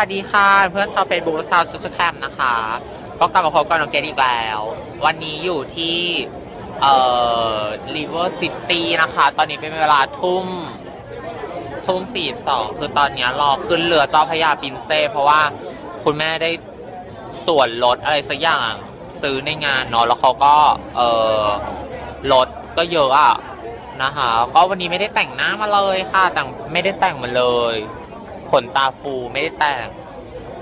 วัสดีค่ะ เพื่อนชาว Facebook และชาวซูสแคมนะคะ ก็กลับมาพบกับน้องเกดอีกแล้ว วันนี้อยู่ที่เอ่อ River City นะคะ ตอนนี้เป็นเวลาทุ่ม ทุ่มสี่สองคือตอนนี้รอขึ้นเรือเจ้าพระยาปินเซ่ เพราะว่าคุณแม่ได้ส่วนลดอะไรสักอย่างซื้อในงานเนาะแล้วเขาก็เออลดก็เยอะอะนะคะ ก็วันนี้ไม่ได้แต่งหน้ามาเลยค่ะแต่งไม่ได้แต่งมาเลย ขนตาฟูไม่ได้แต่ง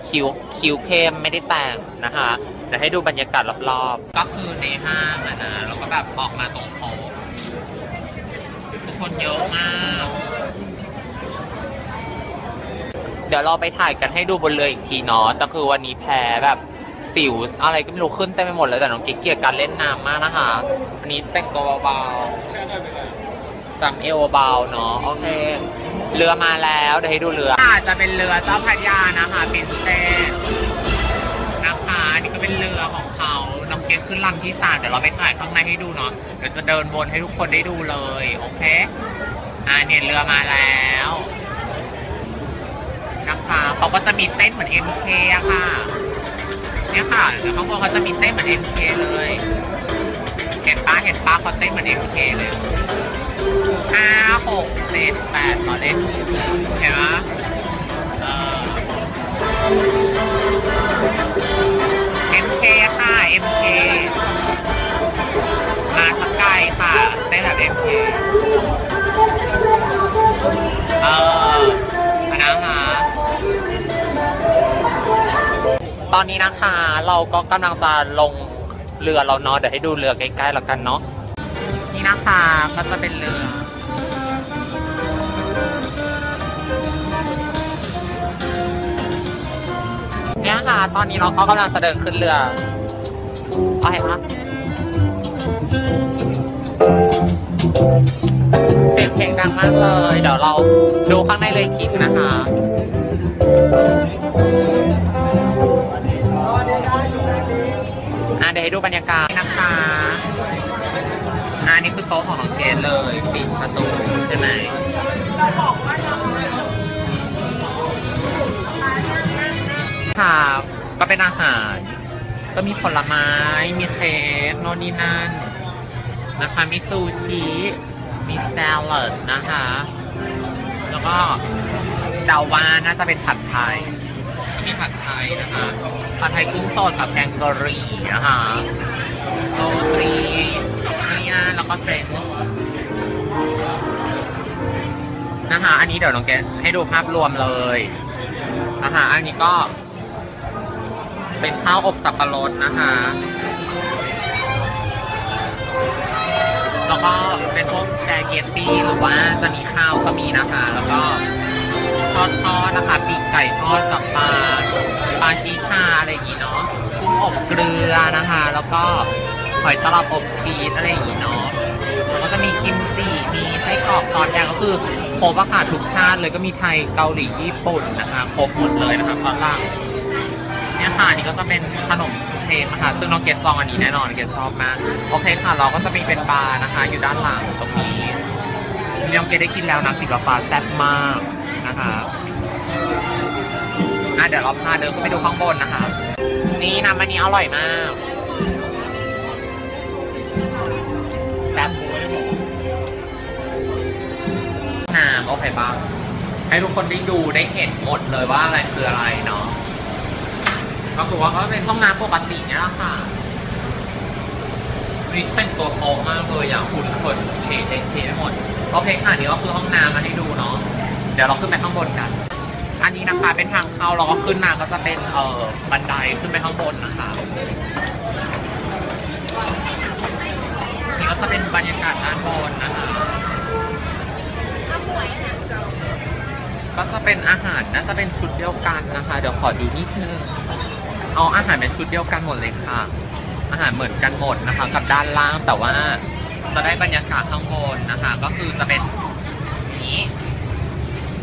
คิ้วคิ้วเข้มไม่ได้แต่งนะคะเดี๋ยวให้ดูบรรยากาศรอบๆ ก็คือในห้างอะนะแล้วก็แบบออกมาตรงโต๊ะทุกคนเยอะมาก เดี๋ยวเราไปถ่ายกันให้ดูบนเรืออีกทีเนาะแต่คือวันนี้แพ้แบบสิวอะไรก็ไม่รู้ขึ้นเต็มไปหมดเลยแต่น้องกิ๊กเกลียดการเล่นน้ำมากนะคะวันนี้แต่งตัวเบาๆจำเอวเบาๆเนาะโอเค เรือมาแล้วเดี๋ยวให้ดูเรืออาจจะเป็นเรือเจ้าพระยานะคะเป็นเซนนะคะอันนี่ก็เป็นเรือของเขาน้องเกดขึ้นลำที่สามเดี๋ยวเราไปถ่ายข้างในให้ดูเนาะเดี๋ยวจะเดินวนให้ทุกคนได้ดูเลยโอเคอ่าเนี่ยเรือมาแล้วนะคะเขาก็จะมีเต้นเหมือน MK อะค่ะ เนี่ยค่ะเดี๋ยวข้างบนเขาจะมีเต้นเหมือน MK เลย เห็นป้าเห็นป้าเขาเต้นเหมือน MK เลย ห้าหกเจ็ดแปดตอนเล่นเห็นไหมเออ MK ค่ะ MK มาสักไกลค่ะเต้แบบ MK เอออันนะคะตอนนี้นะคะเราก็กำลังจะลงเรือเราเนาะเดี๋ยวให้ดูเรือใกล้ๆแล้วกันเนาะ นี่นะคะก็จะเป็นเรือเนี่ยค่ะ ตอนนี้เราก็กำลังจะเดินขึ้นเรืออะไรคะเสียงเพลงดังมากเลย เดี๋ยวเราดูข้างในเลยคิดนะคะอะเดี๋ยวให้ดูบรรยากาศนะคะ อันนี้คือโต๊ะของน้องเกดเลยปิดประตูใช่ไหมค่ะก็เป็นอาหาร ก็มีผลไม้ มีเค้กโน่นนี่นั่นนะคะมีซูชิ มีแซลัดนะคะ แล้วก็เดาว่าน่าจะเป็นผัดไทยมีผัดไทยนะคะผัดไทยกุ้งสดกับแกงกะหรี่นะคะโรตี ย่าแล้วก็เฟรนช์นะคะ อันนี้เดี๋ยวน้องแกให้ดูภาพรวมเลยนะคะอันนี้ก็ เป็นข้าวอบสับปะรดนะคะ แล้วก็เป็นพวกสแกเกตตี้หรือว่าจะมีข้าวก็มีนะคะ แล้วก็ทอดทอดนะคะปีกไก่ทอดกับปลาปลาชีชาอะไรอย่างงี้เนาะกุ้งอบเกลือนะคะ แล้วก็ หอยตลับอบชีสอะไรอย่างงี้เนาะแล้วก็จะมีกิมจิมีไส้กรอกซอสแดงก็คือครบอาหารทุกชาติเลยก็มีไทยเกาหลีญี่ปุ่นนะคะครบหมดเลยนะคะฝรั่งเนี่ยค่ะนี่ก็จะเป็นขนมเค้กนะคะซึ่งน้องเกดซองอันนี้แน่นอนเกดชอบมากโอเคค่ะเราก็จะมีเป็นบาร์นะคะ อยู่ด้านหลังตรงนี้น้องเกดได้กินแล้วนะสีฟ้าแซ่บมากนะคะอะเดี๋ยวเราพาเดินขึ้นไปดูข้างบนนะคะ นี่น้ำอันนี้อร่อยมาก โอเคบ้าง ให้ทุกคนได้ดูได้เห็นหมดเลยว่าอะไรคืออะไรเนาะก็คือว่าก็เป็นห้องน้ำปกติเนี่ยแหละค่ะนี่แต่งตัวโป๊มากเลยอย่างคุณคนเทเทเทหมดโอเคค่ะนี่ก็คือห้องน้ำมาให้ดูเนาะเดี๋ยวเราขึ้นไปข้างบนกัน อันนี้นะคะเป็นทางเข้าเราก็ขึ้นมาก็จะเป็นเอ่อบันไดขึ้นไปข้างบนนะคะนี่ก็จะเป็นบรรยากาศด้านบนนะคะ ก็จะเป็นอาหารน่าจะเป็นชุดเดียวกันนะคะ เดี๋ยวขอดูนิดนึงเอาอาหารเป็นชุดเดียวกันหมดเลยค่ะ อาหารเหมือนกันหมดนะคะ กับด้านล่างแต่ว่าจะได้บรรยากาศข้างบนนะคะ ก็คือจะเป็นนี้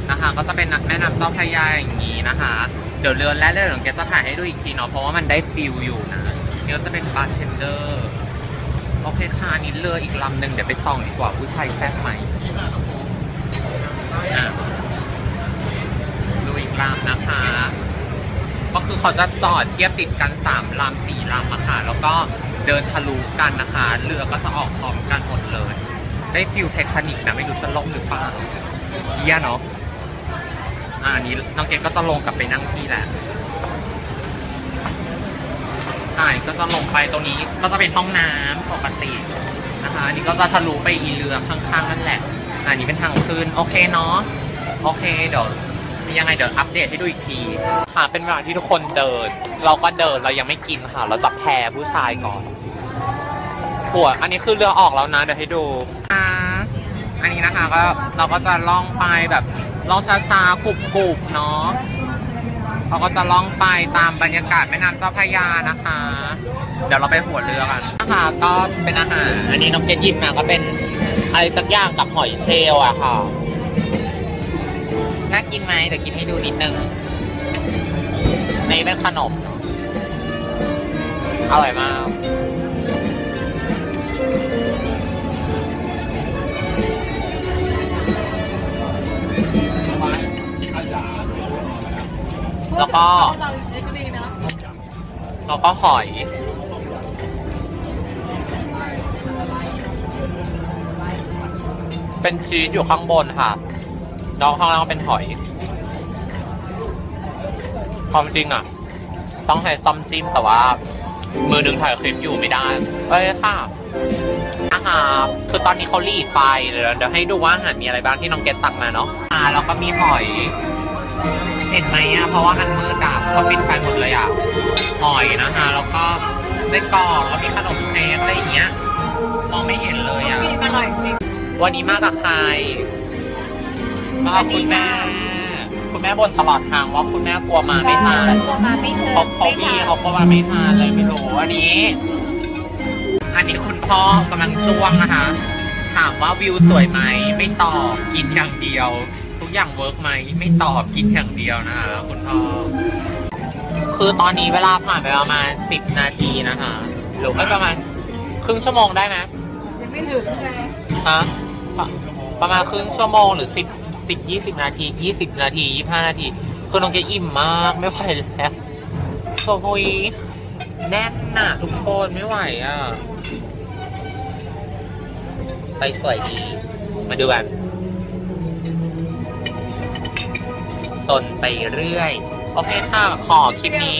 นะคะก็จะเป็นแม่น้ำเจ้าพระยาอย่างนี้นะคะ เดี๋ยวเรือแรกเรือหลวงแกจะถ่ายให้ดูอีกทีเนาะเพราะว่ามันได้ฟิลอยู่นะนี่ก็จะเป็นบาร์เทนเดอร์โอเคค่ะอันนี้เรืออีกลำหนึ่งเดี๋ยวไปส่องดีกว่าผู้ชายแซ่บไหมอะ ดูอีกรามนะคะ ก็คือเขาจะจอดเทียบติดกันสามลำสี่ลำอะค่ะ แล้วก็เดินทะลุกันนะคะ เรือก็จะออกพร้อมกันหมดเลย ได้ฟิลเทคนิคนะไม่รู้จะล่มหรือเปล่าเฮียเนาะอ่าอันนี้น้องเกดก็จะลงกลับไปนั่งที่แหละใช่ก็จะลงไปตรงนี้ก็จะเป็นห้องน้ำปกตินะคะ อันนี้ก็จะทะลุไปอีเรือข้างๆนั่นแหละ อันนี้เป็นทางขึ้น โอเคเนาะ โอเคเดี๋ยว มียังไงเดี๋ยวอัปเดตให้ดูอีกทีค่ะเป็นเวลาที่ทุกคนเดิน เราก็เดินเรายังไม่กินค่ะ เราจะแพ้ผู้ชายก่อนหัวอันนี้คือเรือออกแล้วนะเดี๋ยวให้ดูอ่าอันนี้นะคะก็เราก็จะล่องไปแบบล่องช้าๆกรุบๆเนาะเราก็จะล่องไปตามบรรยากาศแม่น้ำเจ้าพระยานะคะ เดี๋ยวเราไปหัวเรือกันนะคะก็เป็นอาหารอันนี้น้องเกดหยิบมาก็เป็นอะไรสักอย่างกับหอยเชลล์อะค่ะ กินไหมเดี๋ยวกินให้ดูนิดนึงนี่เป็นขนม อร่อยมาก แล้วก็ แล้วก็หอย เป็นชีสอยู่ข้างบนค่ะ แล้วข้างล่างเป็นหอย ความจริงอะ ต้องใช้ซ่อมจิ้มแต่ว่า มือหนึ่งถ่ายคลิปอยู่ไม่ได้เอ้ยค่ะอาหารคือตอนนี้เขารีดไฟเดี๋ยวเดี๋ยวให้ดูว่าอาหารมีอะไรบ้างที่น้องเกตตักมาเนาะอ่าแล้วก็มีหอย เห็นไหมอะเพราะว่ามันมืดอะเขาปิดไฟหมดเลยอะหอยนะคะแล้วก็ไส้กรอกแล้วมีขนมเค้กอะไรอย่างเงี้ยมองไม่เห็นเลยอะอร่อยจริงวันนี้มากับใคร มากับคุณแม่ คุณแม่บ่นตลอดทางว่าคุณแม่กลัวมาไม่ทันตัวมาไม่เทิเขานเขาไม่พี่ทานเขาก็มาไม่ทันเลยไม่รู้อันนี้ อันนี้คุณพ่อกำลังจ้วงนะคะ ถามว่าวิวสวยไหมไม่ตอบกินอย่างเดียว ทุกอย่างเวิร์กไหมไม่ตอบกินอย่างเดียวนะคะคุณพ่อคือตอนนี้เวลาผ่านไปประมาณสิบนาทีนะคะหรือไม่ประมาณครึ่งชั่วโมงได้ไหมยังไม่ถึงใช่ไหมฮะประประมาณครึ่งชั่วโมงหรือสิบ สิบยี่สิบนาทียี่สิบนาทียี่ห้านาทีคือน้องเกดอิ่มมากไม่ไหวแล้วโอ้ยแน่นน่ะทุกคนไม่ไหวอะ ไปสวยดี มาดูกันสนไปเรื่อย โอเคค่ะ ขอคลิปนี้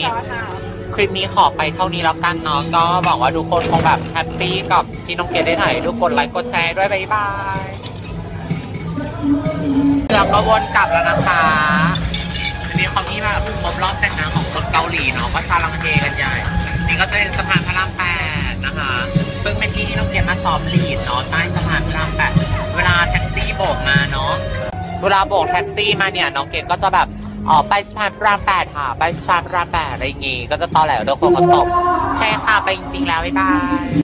คลิปนี้ขอไปเท่านี้แล้วกันเนาะก็หวังว่าทุกคนคงแบบแฮปปี้กับที่น้องเกดได้ถ่ายทุกกดไลค์กดแชร์ด้วย บ๊ายบาย เราก็วนกลับแล้วนะคะอันนี้เขามีแบบครบรอบแต่งงานของคนเกาหลีเนาะก็ชาลังเทกันใหญ่ นี่ก็จะเป็นสะพานพระรามแปดนะคะ ซึ่งเป็นที่ที่น้องเกดมาซ้อมลีดเนาะใต้สะพานพระรามแปดเวลาแท็กซี่โบกมาเนาะ เวลาโบกแท็กซี่มาเนี่ยน้องเกดก็จะแบบอ๋อไปสะพานพระรามแปดค่ะ ไปสะพานพระรามแปดอะไรอย่างงี้ ก็จะตอแหลวโดนคนเขาตบแค่ค่ะไปจริงๆแล้วบ๊ายบาย